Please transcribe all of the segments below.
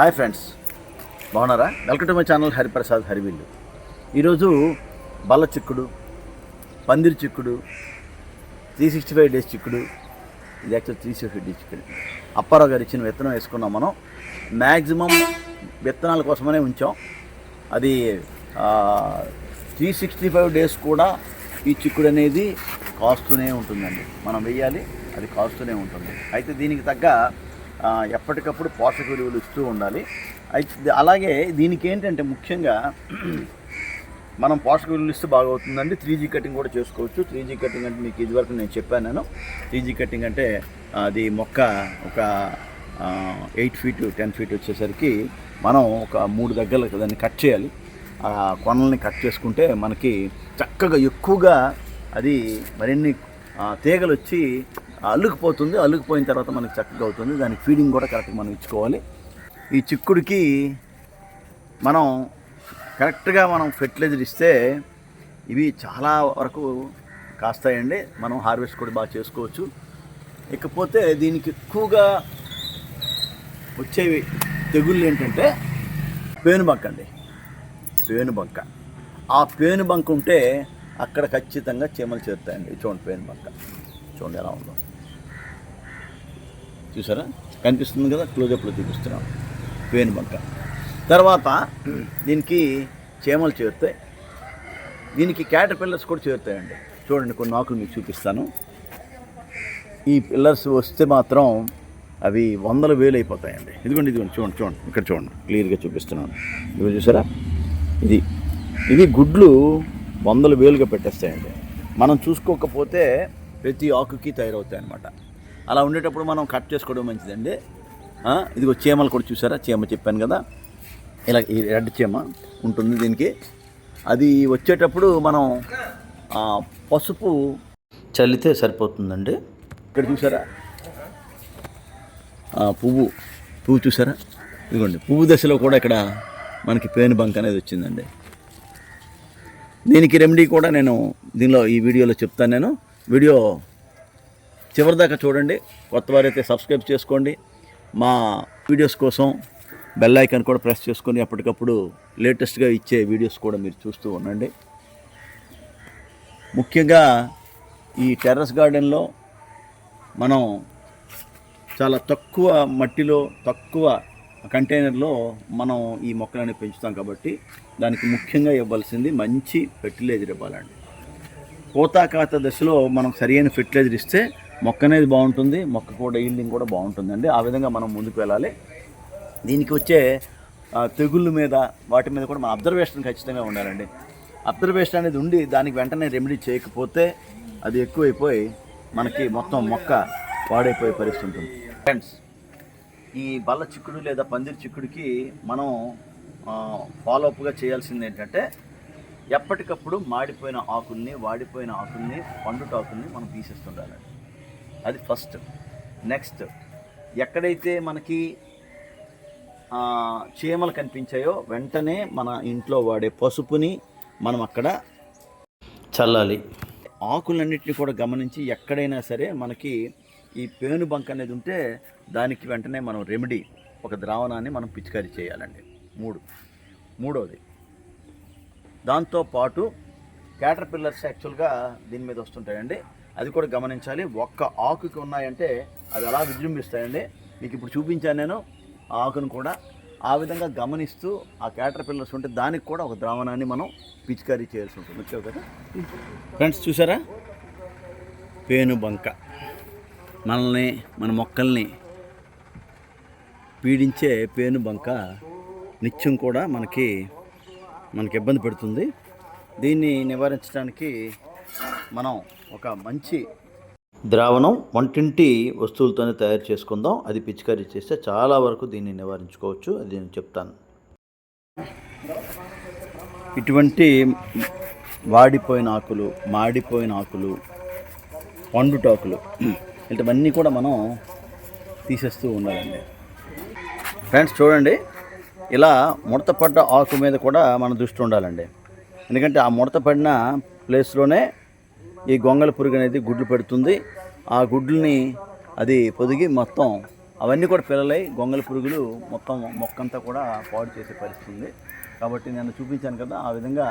Hi friends. బాగున్నారా? Welcome to my channel Hariprasad Harivillu. ఈరోజు బల్ల చిక్కుడు పందిరి చిక్కుడు త్రీ సిక్స్టీ ఫైవ్ డేస్ చిక్కుడు ఇది actual three sixty five days చిక్కుడు. అప్పారావు గారు ఇచ్చిన విత్తనం వేసుకున్నాం మనం. మ్యాక్సిమం విత్తనాల కోసమనే ఉంచాం. అది త్రీ సిక్స్టీ ఫైవ్ డేస్ కూడా ఈ చిక్కుడు అనేది కాస్తూనే ఉంటుందండి. మనం వెయ్యాలి అది కాస్తూనే ఉంటుంది. అయితే దీనికి తగ్గ ఎప్పటికప్పుడు పోషక విలువలు ఇస్తూ ఉండాలి. అయితే అలాగే దీనికి ఏంటంటే ముఖ్యంగా మనం పోషక విలువలు ఇస్తే బాగవుతుందండి. త్రీ జీ కటింగ్ కూడా చేసుకోవచ్చు. త్రీ జీ కటింగ్ అంటే మీకు ఇదివరకు నేను చెప్పాను నేను. త్రీ జీ కటింగ్ అంటే అది మొక్క ఒక ఎయిట్ ఫీట్ టెన్ ఫీట్ వచ్చేసరికి మనం ఒక మూడు దగ్గర దాన్ని కట్ చేయాలి. ఆ కొనల్ని కట్ చేసుకుంటే మనకి చక్కగా ఎక్కువగా అది మరిన్ని తీగలు వచ్చి అల్లుకుపోతుంది. అల్లుకుపోయిన తర్వాత మనకి చక్కగా అవుతుంది. దానికి ఫీడింగ్ కూడా కరెక్ట్గా మనం ఇచ్చుకోవాలి. ఈ చిక్కుడికి మనం కరెక్ట్గా మనం ఫెర్టిలైజర్ ఇస్తే ఇవి చాలా వరకు కాస్తాయండి. మనం హార్వెస్ట్ కూడా బాగా చేసుకోవచ్చు. ఇకపోతే దీనికి ఎక్కువగా వచ్చేవి తెగుళ్ళు ఏంటంటే పేనుబంక అండి. పేనుబంక. ఆ పేనుబంక ఉంటే అక్కడ ఖచ్చితంగా చీమలు చేరుతాయండి. చూడండి పేనుబంక. చూడండి ఎలా ఉందో. చూసారా? కనిపిస్తుంది కదా? క్లోజప్లో చూపిస్తున్నాం. పేనుబంక తర్వాత దీనికి చేమలు చేరుతాయి. దీనికి క్యాటర్ పిల్లర్స్ కూడా చేరుతాయండి. చూడండి కొన్ని ఆకులు మీకు చూపిస్తాను. ఈ పిల్లర్స్ వస్తే మాత్రం అవి వందల వేలు అయిపోతాయండి ఇదిగోండి ఇదిగోండి చూడండి చూడండి. ఇక్కడ చూడండి క్లియర్గా చూపిస్తున్నాను. ఇదిగో చూసారా? ఇది ఇవి గుడ్లు వందల వేలుగా పెట్టేస్తాయండి. మనం చూసుకోకపోతే ప్రతి ఆకుకి తయారవుతాయి అన్నమాట అలా ఉండేటప్పుడు మనం కట్ చేసుకోవడం మంచిదండి. ఇదిగో చీమలు కూడా చూసారా? చీమ చెప్పాను కదా. ఇలా ఈ రెడ్ చీమ ఉంటుంది దీనికి. అది వచ్చేటప్పుడు మనం పసుపు చల్లితే సరిపోతుందండి. ఇక్కడ చూసారా? పువ్వు. పువ్వు చూసారా? ఇదిగోండి పువ్వు దశలో కూడా ఇక్కడ మనకి పేను బంక్ అనేది వచ్చిందండి. దీనికి రెమెడీ కూడా నేను దీనిలో ఈ వీడియోలో చెప్తాను నేను. వీడియో చివరిదాకా చూడండి. కొత్త వారైతే సబ్స్క్రైబ్ చేసుకోండి. మా వీడియోస్ కోసం బెల్ ఐకాన్ కూడా ప్రెస్ చేసుకొని అప్పటికప్పుడు లేటెస్ట్గా ఇచ్చే వీడియోస్ కూడా మీరు చూస్తూ ఉండండి. ముఖ్యంగా ఈ టెర్రస్ గార్డెన్లో మనం చాలా తక్కువ మట్టిలో తక్కువ కంటైనర్లో మనం ఈ మొక్కలని పెంచుతాం కాబట్టి దానికి ముఖ్యంగా ఇవ్వాల్సింది మంచి ఫెర్టిలైజర్ ఇవ్వాలండి. కోతాకాత దశలో మనం సరైన ఫెర్టిలైజర్ ఇస్తే మొక్క అనేది బాగుంటుంది మొక్క కూడా ఈల్డింగ్ కూడా బాగుంటుందండి ఆ విధంగా మనం ముందుకు వెళ్ళాలి. దీనికి వచ్చే తెగుళ్ళ మీద వాటి మీద కూడా మన అబ్జర్వేషన్ ఖచ్చితంగా ఉండాలండి. అబ్జర్వేషన్ అనేది ఉండి దానికి వెంటనే రెమెడీ చేయకపోతే అది ఎక్కువైపోయి మనకి మొత్తం మొక్క పాడైపోయే పరిస్థితి ఉంటుంది. ఫ్రెండ్స్ ఈ బల్ల చిక్కుడు లేదా పందిరి చిక్కుడికి మనం ఫాలోఅప్గా చేయాల్సింది ఏంటంటే ఎప్పటికప్పుడు మాడిపోయిన ఆకుల్ని వాడిపోయిన ఆకుల్ని పండుట ఆకుల్ని మనం తీసేస్తుండాలండి. అది ఫస్ట్. నెక్స్ట్ ఎక్కడైతే మనకి చీమలు కనిపించాయో వెంటనే మన ఇంట్లో వాడే పసుపుని మనం అక్కడ చల్లాలి. ఆకులన్నింటినీ కూడా గమనించి ఎక్కడైనా సరే మనకి ఈ పేను బంక్ అనేది ఉంటే దానికి వెంటనే మనం రెమెడీ ఒక ద్రావణాన్ని మనం పిచికారీ చేయాలండి. మూడు. మూడవది దాంతోపాటు క్యాటర్ పిల్లర్స్ యాక్చువల్గా దీని మీద వస్తుంటాయండి. అది కూడా గమనించాలి. ఒక్క ఆకుకి ఉన్నాయంటే అది ఎలా విజృంభిస్తాయండి? మీకు ఇప్పుడు చూపించాను నేను ఆ ఆకును కూడా. ఆ విధంగా గమనిస్తూ ఆ క్యాటర్ పిల్లర్స్ ఉంటే దానికి కూడా ఒక ద్రావణాన్ని మనం పిచికారీ చేయాల్సి ఉంటుంది. ఓకే కదా? ఫ్రెండ్స్ చూసారా? పేను బంక. మనల్ని మన మొక్కల్ని పీడించే పేను బంక నిత్యం కూడా మనకి మనకి ఇబ్బంది పెడుతుంది. దీన్ని నివారించడానికి మనం ఒక మంచి ద్రావణం వంటింటి వస్తువులతోనే తయారు చేసుకుందాం. అది పిచికారీ చేస్తే చాలా వరకు దీన్ని నివారించుకోవచ్చు. అది నేను చెప్తాను. ఇటువంటి వాడిపోయిన ఆకులు మాడిపోయిన ఆకులు పండుటాకులు ఇలాంటివన్నీ కూడా మనం తీసేస్తూ ఉండాలండి. ఫ్రెండ్స్ చూడండి. ఇలా ముడత పడ్డ ఆకు మీద కూడా మన దృష్టి ఉండాలండి. ఎందుకంటే ఆ ముడత పడిన ప్లేస్లోనే ఈ గొంగళ పురుగు అనేది గుడ్లు పెడుతుంది. ఆ గుడ్లని అది పొదిగి మొత్తం అవన్నీ కూడా పిల్లలై గొంగళ పురుగులు మొత్తం మొక్కంతా కూడా పాడు చేసే పరిస్థితి ఉంది. కాబట్టి నేను చూపించాను కదా ఆ విధంగా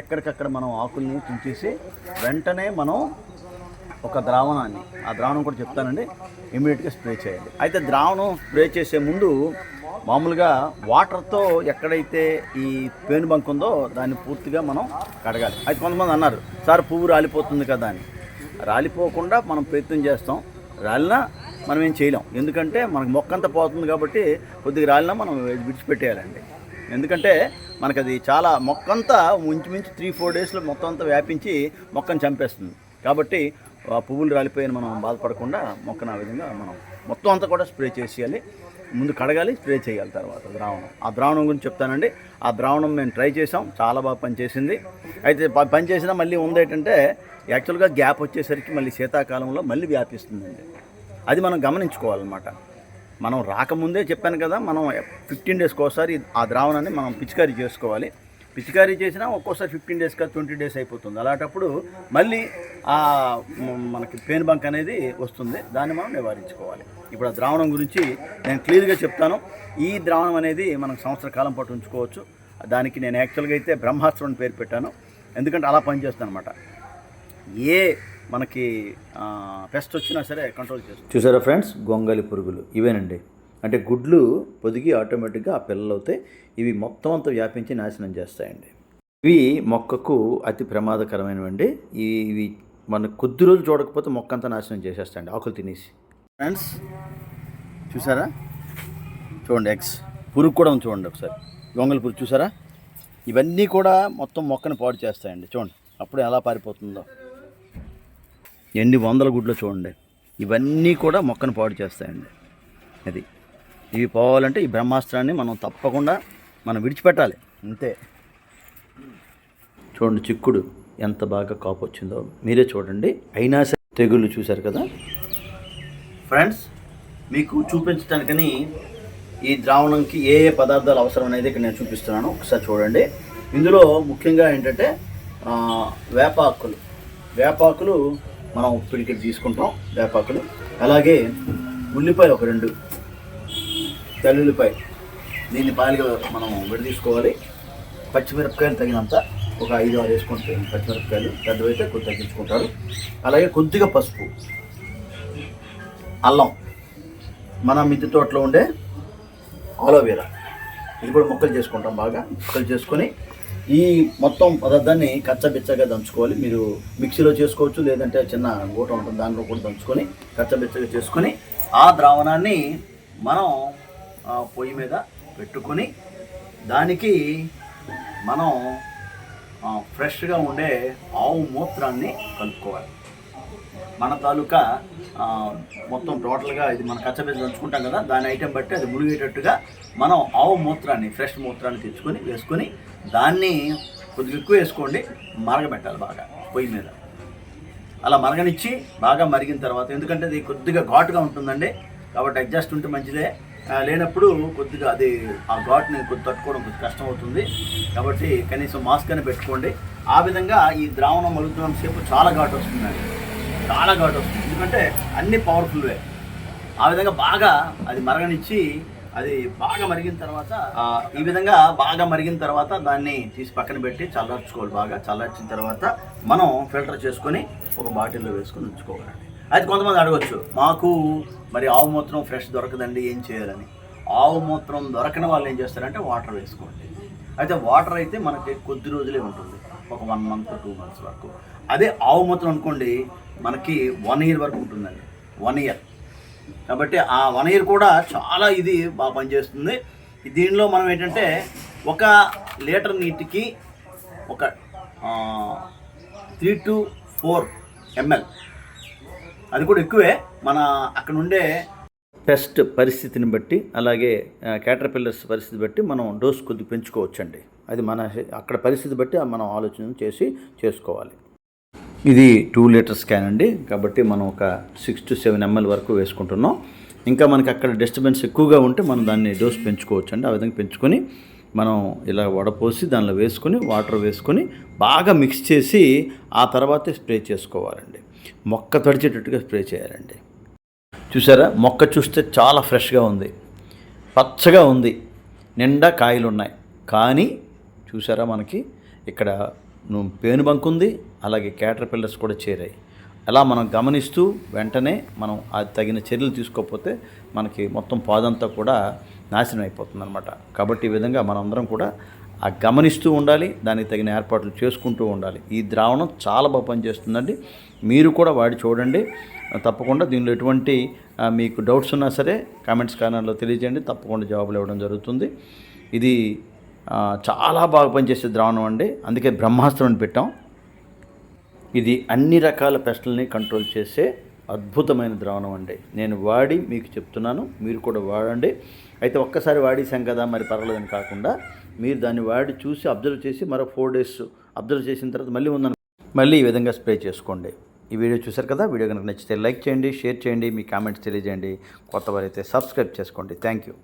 ఎక్కడికక్కడ మనం ఆకుల్ని తుంచేసి వెంటనే మనం ఒక ద్రావణాన్ని ఆ ద్రావణం కూడా చెప్తానండి ఇమీడియట్గా స్ప్రే చేయాలి అయితే ద్రావణం స్ప్రే చేసే ముందు మామూలుగా వాటర్తో ఎక్కడైతే ఈ పేను బంక్ ఉందో దాన్ని పూర్తిగా మనం కడగాలి. అయితే కొంతమంది అన్నారు సార్ పువ్వు రాలిపోతుంది కదా అని. రాలిపోకుండా మనం ప్రయత్నం చేస్తాం. రాలినా మనం ఏం చేయలేం. ఎందుకంటే మనకు మొక్క అంతా పోతుంది కాబట్టి కొద్దిగా రాలినా మనం విడిచిపెట్టేయాలండి. ఎందుకంటే మనకు అది చాలా మొక్కంతా ఇంచుమించు త్రీ ఫోర్ డేస్లో మొత్తం అంతా వ్యాపించి మొక్కను చంపేస్తుంది. కాబట్టి ఆ పువ్వులు రాలిపోయిన మనం బాధపడకుండా మొక్కను ఆ విధంగా మనం మొత్తం అంతా కూడా స్ప్రే చేసేయాలి. ముందు కడగాలి స్ప్రే చేయాలి తర్వాత ద్రావణం. ఆ ద్రావణం గురించి చెప్తానండి. ఆ ద్రావణం మేము ట్రై చేసాం చాలా బాగా పనిచేసింది. అయితే ప- పని చేసినా మళ్ళీ ఉంది ఏంటంటే యాక్చువల్గా గ్యాప్ వచ్చేసరికి మళ్ళీ శీతాకాలంలో మళ్ళీ వ్యాపిస్తుందండి. అది మనం గమనించుకోవాలన్నమాట. మనం రాకముందే చెప్పాను కదా మనం ఫిఫ్టీన్ డేస్కి ఒకసారి ఆ ద్రావణాన్ని మనం పిచికారీ చేసుకోవాలి. పిచికారీ చేసినా ఒక్కోసారి ఫిఫ్టీన్ డేస్ కాదు ట్వంటీ డేస్ అయిపోతుంది. అలాంటప్పుడు మళ్ళీ ఆ మనకి పెయిన్ బంక్ అనేది వస్తుంది. దాన్ని మనం నివారించుకోవాలి. ఇప్పుడు ఆ ద్రావణం గురించి నేను క్లియర్గా చెప్తాను. ఈ ద్రావణం అనేది మనం సంవత్సర కాలం పాటు ఉంచుకోవచ్చు. దానికి నేను యాక్చువల్గా అయితే బ్రహ్మాస్త్రం అని పేరు పెట్టాను. ఎందుకంటే అలా పనిచేస్తాను అనమాట ఏ మనకి పెస్ట్ వచ్చినా సరే కంట్రోల్ చేస్తుంది. చూసారా ఫ్రెండ్స్? గొంగలి పురుగులు. ఇవేనండి. అంటే గుడ్లు పొదిగి ఆటోమేటిక్గా ఆ పిల్లలు అవుతాయి ఇవి మొత్తం అంతా వ్యాపించి నాశనం చేస్తాయండి. ఇవి మొక్కకు అతి ప్రమాదకరమైనవండి. ఇవి మన కొద్ది రోజులు చూడకపోతే మొక్క అంతా నాశనం చేసేస్తాయండి. ఆకులు తినేసి. ఫ్రెండ్స్ చూసారా? చూడండి ఎగ్స్ పురుగు కూడా ఉంది చూడండి ఒకసారి. గొంగలి పురుగు చూసారా? ఇవన్నీ కూడా మొత్తం మొక్కను పాడు చేస్తాయండి. చూడండి అప్పుడు ఎలా పారిపోతుందో. ఎన్ని వందల గుడ్లు చూడండి. ఇవన్నీ కూడా మొక్కను పాడు చేస్తాయండి. అది. ఇవి పోవాలంటే ఈ బ్రహ్మాస్త్రాన్ని మనం తప్పకుండా మనం విడిచిపెట్టాలి. అంతే. చూడండి చిక్కుడు ఎంత బాగా కాపు వచ్చిందో. మీరే చూడండి. అయినా సరే తెగుళ్ళు చూశారు కదా? ఫ్రెండ్స్ మీకు చూపించడానికని ఈ ద్రావణంకి ఏ ఏ పదార్థాలు అవసరం అనేది ఇక్కడ నేను చూపిస్తున్నాను. ఒకసారి చూడండి. ఇందులో ముఖ్యంగా ఏంటంటే వేపాకులు వేపాకులు మనం పిడికిటి తీసుకుంటాం వేపాకులు అలాగే ఉల్లిపాయ ఒక రెండు. తెల్లుల్లిపాయ. దీన్ని పాలుగా మనం విడదీసుకోవాలి. పచ్చిమిరపకాయలు తగినంత ఒక ఐదు ఆరు వేసుకుంటే పచ్చిమిరపకాయలు పెద్దవైతే కొద్ది తగ్గించుకుంటారు. అలాగే కొద్దిగా పసుపు. అల్లం. మన మిద్దె తోటలో ఉండే ఆలోవేరా ఇది కూడా ముక్కలు చేసుకుంటాం బాగా. ముక్కలు చేసుకొని ఈ మొత్తం పదార్థాన్ని కచ్చబిచ్చగా దంచుకోవాలి. మీరు మిక్సీలో చేసుకోవచ్చు లేదంటే చిన్న గూట ఉంటుంది దాంట్లో కూడా దంచుకొని కచ్చబిచ్చగా చేసుకొని ఆ ద్రావణాన్ని మనం పొయ్యి మీద పెట్టుకొని దానికి మనం ఫ్రెష్గా ఉండే ఆవు మూత్రాన్ని కలుపుకోవాలి. మన తాలూకా మొత్తం టోటల్గా ఇది మన కచ్చబెద్ద దంచుకుంటాం కదా దాని ఐటెం బట్టి అది మునిగేటట్టుగా మనం ఆవు మూత్రాన్ని ఫ్రెష్ మూత్రాన్ని తెచ్చుకొని వేసుకొని దాన్ని కొద్దిగా ఎక్కువ వేసుకోండి మరగబెట్టాలి బాగా పొయ్యి మీద. అలా మరగనిచ్చి బాగా మరిగిన తర్వాత ఎందుకంటే అది కొద్దిగా ఘాటుగా ఉంటుందండి కాబట్టి అడ్జస్ట్ ఉంటే మంచిదే. లేనప్పుడు కొద్దిగా అది ఆ ఘాట్ని కొద్ది తట్టుకోవడం కొద్ది కష్టం అవుతుంది కాబట్టి కనీసం మాస్క్ అని పెట్టుకోండి. ఆ విధంగా ఈ ద్రావణం మరుగుతున్నంత సేపు చాలా ఘాటు వస్తుందండి. చాలా ఘాటు వస్తుంది. ఎందుకంటే అన్ని పవర్ఫుల్వే ఆ విధంగా బాగా అది మరగనిచ్చి అది బాగా మరిగిన తర్వాత ఈ విధంగా బాగా మరిగిన తర్వాత దాన్ని తీసి పక్కన పెట్టి చల్లార్చుకోవాలి బాగా. చల్లార్చిన తర్వాత మనం ఫిల్టర్ చేసుకొని ఒక బాటిల్లో వేసుకొని ఉంచుకోవాలండి. అయితే కొంతమంది అడగచ్చు మాకు మరి ఆవు మూత్రం ఫ్రెష్ దొరకదండి ఏం చేయాలని? ఆవు మూత్రం దొరకని వాళ్ళు ఏం చేస్తారంటే వాటర్ వేసుకోండి. అయితే వాటర్ అయితే మనకి కొద్ది రోజులే ఉంటుంది. ఒక వన్ మంత్ టూ మంత్స్ వరకు. అదే ఆవు మూత్రం అనుకోండి మనకి వన్ ఇయర్ వరకు ఉంటుందండి. వన్ ఇయర్ కాబట్టి ఆ వన్ ఇయర్ కూడా చాలా ఇది బాగా పనిచేస్తుంది. దీనిలో మనం ఏంటంటే ఒక లీటర్ నీటికి ఒక త్రీ టు ఫోర్ ఎంఎల్ అది కూడా ఎక్కువే. మన అక్కడ ఉండే పెస్ట్ పరిస్థితిని బట్టి అలాగే క్యాటర్పిల్లర్స్ పరిస్థితి బట్టి మనం డోస్ కొద్ది పెంచుకోవచ్చండి. అది మన అక్కడ పరిస్థితి బట్టి మనం ఆలోచన చేసి చేసుకోవాలి. ఇది టూ లీటర్స్ క్యాన్ అండి. కాబట్టి మనం ఒక సిక్స్ టు సెవెన్ ఎంఎల్ వరకు వేసుకుంటున్నాం. ఇంకా మనకి అక్కడ డిస్టర్బెన్స్ ఎక్కువగా ఉంటే మనం దాన్ని డోస్ పెంచుకోవచ్చు అండి. ఆ విధంగా పెంచుకొని మనం ఇలా వడపోసి దానిలో వేసుకొని వాటర్ వేసుకొని బాగా మిక్స్ చేసి ఆ తర్వాతే స్ప్రే చేసుకోవాలండి. మొక్క తడిచేటట్టుగా స్ప్రే చేయాలండి. చూసారా? మొక్క చూస్తే చాలా ఫ్రెష్గా ఉంది. పచ్చగా ఉంది. నిండా కాయలు ఉన్నాయి కానీ చూసారా మనకి? ఇక్కడ పేనుబంక్ ఉంది అలాగే క్యాటర్ పిల్లర్స్ కూడా చేరాయి. అలా మనం గమనిస్తూ వెంటనే మనం అది తగిన చర్యలు తీసుకోకపోతే మనకి మొత్తం పాదంతా కూడా నాశనం అయిపోతుంది అనమాట కాబట్టి ఈ విధంగా మనందరం కూడా ఆ గమనిస్తూ ఉండాలి దానికి తగిన ఏర్పాట్లు చేసుకుంటూ ఉండాలి. ఈ ద్రావణం చాలా బాగా పనిచేస్తుందండి. మీరు కూడా వాడి చూడండి. తప్పకుండా దీనిలో ఎటువంటి మీకు డౌట్స్ ఉన్నా సరే కామెంట్స్ కారణంలో తెలియజేయండి. తప్పకుండా జవాబులు ఇవ్వడం జరుగుతుంది. ఇది చాలా బాగా పనిచేసే ద్రావణం అండి. అందుకే బ్రహ్మాస్త్రం అని పెట్టాం. ఇది అన్ని రకాల పెస్టల్ని కంట్రోల్ చేసే అద్భుతమైన ద్రావణం అండి. నేను వాడి మీకు చెప్తున్నాను మీరు కూడా వాడండి. అయితే ఒక్కసారి వాడేసాం కదా మరి పర్వాలేదని కాకుండా మీరు దాన్ని వాడి చూసి అబ్జర్వ్ చేసి మరో ఫోర్ డేస్ అబ్జర్వ్ చేసిన తర్వాత మళ్ళీ ఉందని మళ్ళీ ఈ విధంగా స్ప్రే చేసుకోండి. ఈ వీడియో చూశారు కదా వీడియో కనుక నచ్చితే లైక్ చేయండి షేర్ చేయండి మీ కామెంట్స్ తెలియజేయండి. కొత్త వారైతే సబ్స్క్రైబ్ చేసుకోండి. Thank you.